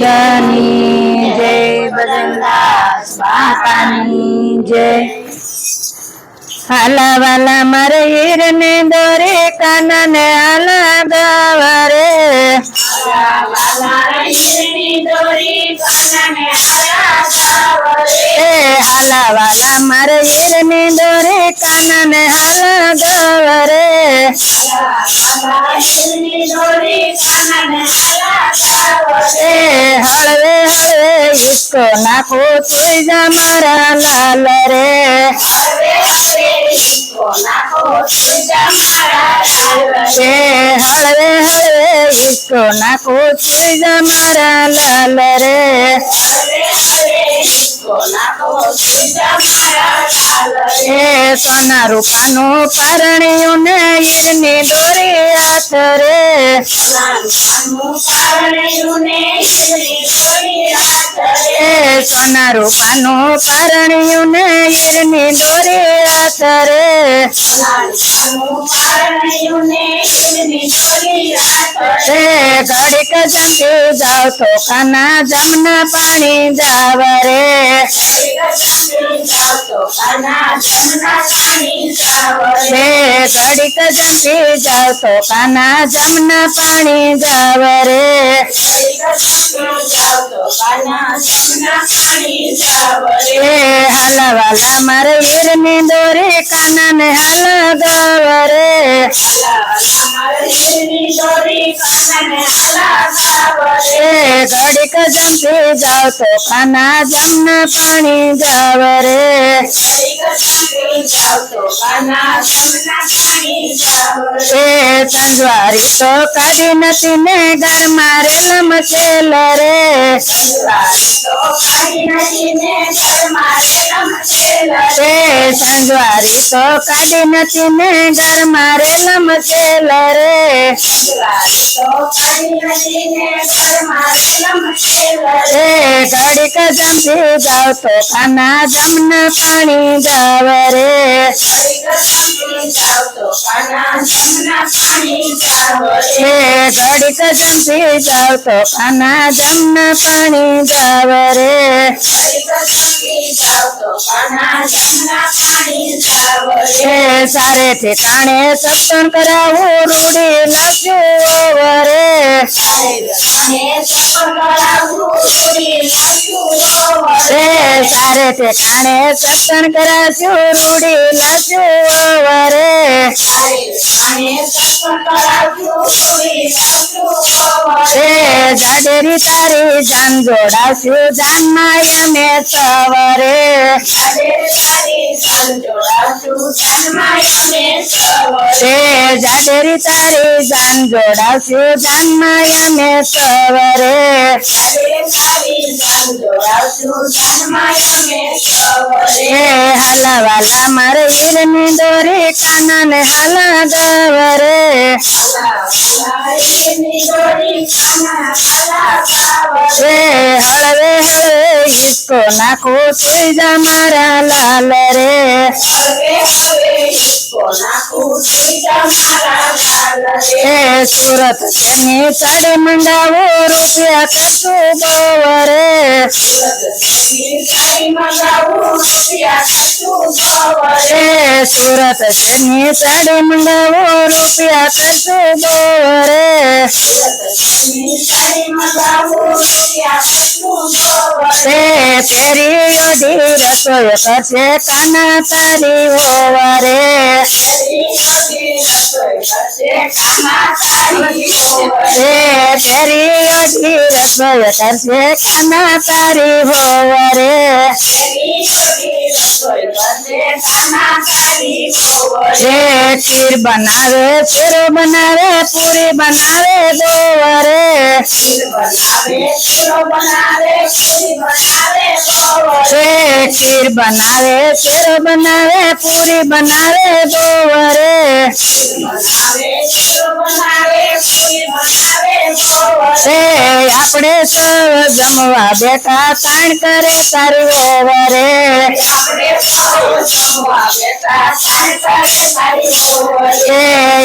જાની જય બજરંગદાસ માતાની જય. હાલા વાલા મારે હીર ને દોરે કાના ને હાલા હળવે હળવે ઇસકો નાખો તુઈ જા મારા લાલ રે હળવે હળવે ઇસકો નાખો તુઈ જા મારા લાલ રે. એ સોના રૂપાનું પારણિયું ને હીરની દોરી હાથ રે. એ સોના રૂપાનું પારણિયું ને હીરની દોરી હાથ રે. ઘડીક જમતી જાવ તો કાના જમના પાણી જાવ રે. એ ઘડીક જંપી જાવ તો કાના જમના પાણી જાવ રે એ હાલા મારે વીરની દોરી કાના ને હાલ ગવરે ઘડીક જમતી જાવ તો ખાના જમના પાણી જાવ રે એ સંજવારી તો કાઢી નથી ને ઘર મારે લમચેલ રે. એ સંજવારી તો કાઢી નથી ને ઘર મારે લમચેલ રે. એ ઘડીક જંપી જાવ તો કાના જમના પાણી જાવ રે. એ ઘડીક જંપી જાવ તો કાના જમના પાણી જાવ રે. સારે ઠેકાણે સત્સંગ કરાવું રૂડી લાગ્યું. સારે ઠેકાણે સત્સંગ કરાશું રૂડી લાશું વરે જાડેરી તારી જાન જોડાશું જાન માય મે સવરે. એ જાડેરી તારી જાન જોડાશું જાન માયા મે સવરે એ હાલા વાલા મારે હીરની દોરી કાના ને હાલા ગવરે એ હળવે હળવે ઈસકો નાખો તુઈ જા મારા લાલ રે સુરત. તેની સાડી મંડાવો રૂપિયા કરશું ગવરે એ સુરતની સાડી મંગાવો રૂપિયા કરશે ગવરે એ તેરી યોધી રસોઈ કરશે કાના તારી હોવરે એ તેરી યોધી કરશે કાના તારી હોવરે smile. એ ખીર બનાવે શેરો બનાવે પૂરી બનાવે દોવરે એ ખીર બનાવે શેરો બનાવે પૂરી બનાવે દોવરે રે આપણે સૌ જમવા બેઠા તાણ કરે તારી ઓવરે આપણે સૌ જમવા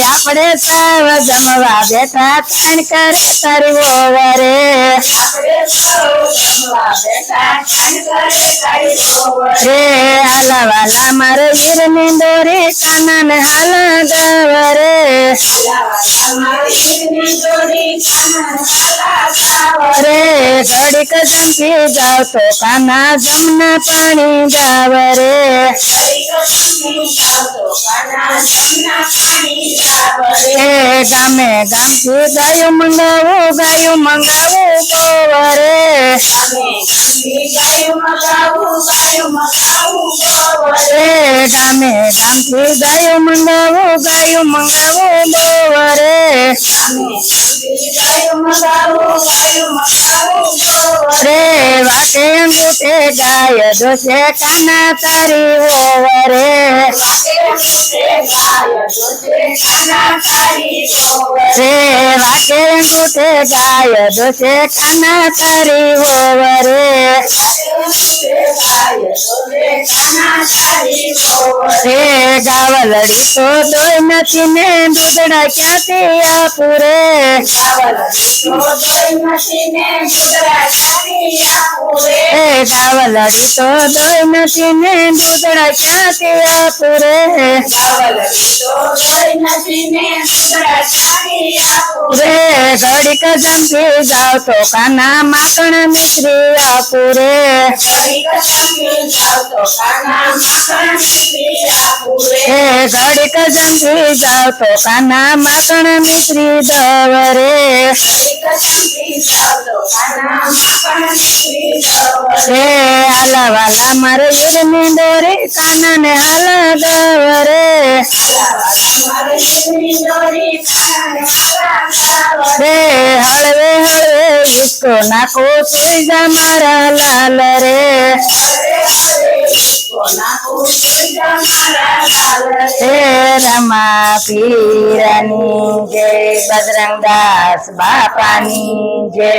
આપણે સાવ જમવા બેઠા તાણ કરે તારી વરે રે હાલા મારે વીરની દોરી ને હાલ સાવરે. રે ઘડીક જમતી જાવ તો કાના જમના પાણી જાવ રે. એ ગામે ગામથી ગાયું મંગાવું ગાયું મંગાવું ગોવરે. એ ગામે ગામથી ગાયું મંગાવું ગાયું મંગાવું, ગોવરે વાકે અંગૂઠે ગાય દોષે કાના તારી ગોવરે. રે વાકે અંગૂઠે ગાય દોશે કાના તારી ઓવરે વાકે મૂઠે ગાય દોષે કાના તારી ગોવરે. રે ગાવલડી તો દોય નથી ને દૂધડા ક્યાંથી આપુરે ચાવલ તો દોઈ નથી ને કુતરા ચાલી આપુરે. રે ઘડીક જંપી જાવ તો કાના માખણ મિશ્રી આપુરે ઘડીક જમી જાવ તો કાના માખણ મીઠી આપુરે. એ ઘડીક જંપી જાવ તો કાના માખણ મિશ્રી દવરે ઘડીક જમી જાવ તો કાના માખણ મીઠી દવરે. રે હાલા વાલા મારે વીરની દોરી કાના ને હાલ દવરે મારે વીરની દોરી કાનાને હાલા સાવરે. રે હળવે હળવે ઈસકો નાખો સુઈ જા મારા લાલ રે હે રમા પીરની જય બજરંગ દાસ બાપાની જય